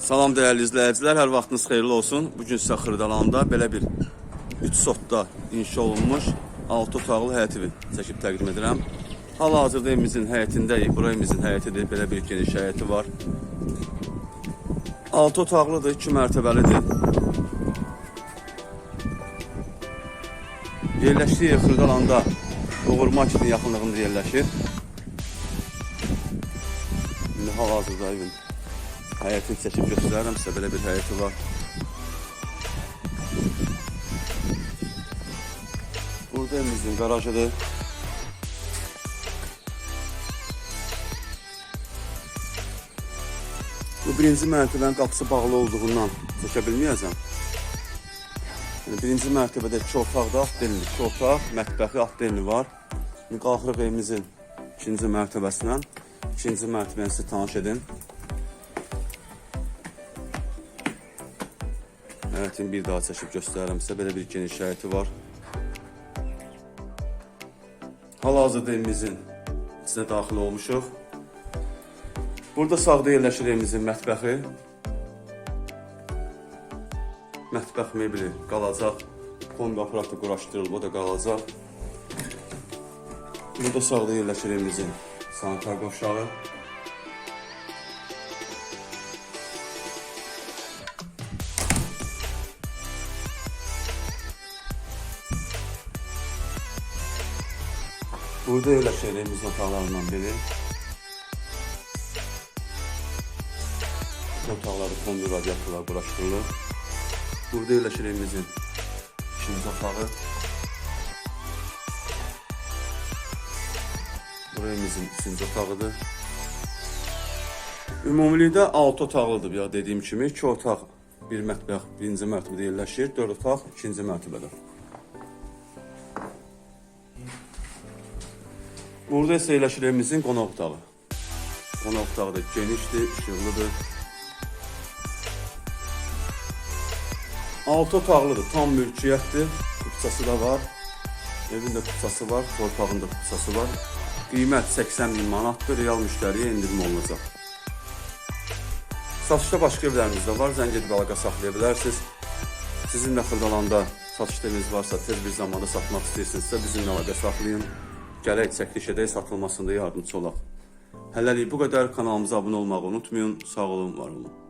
Salam dəyərli izləyicilər, hər vaxtınız xeyirli olsun. Bu gün sizə Xırdalanda belə bir 3 sotda inşa olunmuş 6 otaqlı həyət evi çəkib təqdim edirəm. Hal-hazırda evimizin həyətindəyik. Bura evimizin həyətidir. Belə bir geniş həyəti var. 6 otaqlıdır, 2 mərtəbəlidir. Yerləşdiyi yer Xırdalanda Uğur Marketin yaxınlığında yerləşir. İndi hal-hazırda evin həyətini çəkib göstərərəm sizə belə bir həyəti var. Burada evimizin qarajıdır. Bu birinci mərtəbənin qapısı bağlı olduğundan çəkə bilməyəcəm. Birinci mərtəbədə iki otaqda atdelini, iki otaq, mətbəxi atdelini var. İndi qalxırıq evimizin ikinci mərtəbəsindən. İkinci mərtəbəni sizə tanış edin. Həyətin bir daha çəkib göstərirəm sizə. Belə bir geniş həyəti var. Hal-hazırda evimizin içinə daxil olmuşuq. Burada sağda yerləşir evimizin mətbəxi. Mətbəx mebeli qalacaq. Kombi aparatı quraşdırılıb, o da qalacaq. Burada sağda yerləşir evimizin sanitar qovşağı. Burada yerləşir evimizin otaqlarından biri. Otaqları kombi radiatorlar quraşdırılır. Burada yerləşir evimizin ikinci otağı. Bura evimizin üçüncü otağıdır. Ümumilikdə 6 otaqlıdır ya dediyim kimi. 2 otaq, bir mətbəx birinci mərtəbədə yerləşir, 4 otaq ikinci mərtəbədə. Burada yerləşir evimizin qonaq otağı. Qonaq otağı da genişdir, işıqlıdır. 6 otaqlıdır, tam mülkiyyətdir. Kupçası da var. Evin də kupçası var, torpağın da kupçası var. Qiymət 80 bin manatdır, real müştəriyə endirim olunacaq. Satışda başqa evlərimiz də var, zəng edib əlaqə saxlaya bilərsiniz. Sizin də Xırdalanda satış eviniz varsa, tez bir zamanda satmaq istəyirsinizsə bizimlə əlaqə saxlayın. Gələk çəkiliş edək, satılmasında yardımcı olaq. Hələlik bu qədər. Kanalımıza abunə olmağı unutmayın. Sağ olun, var olun.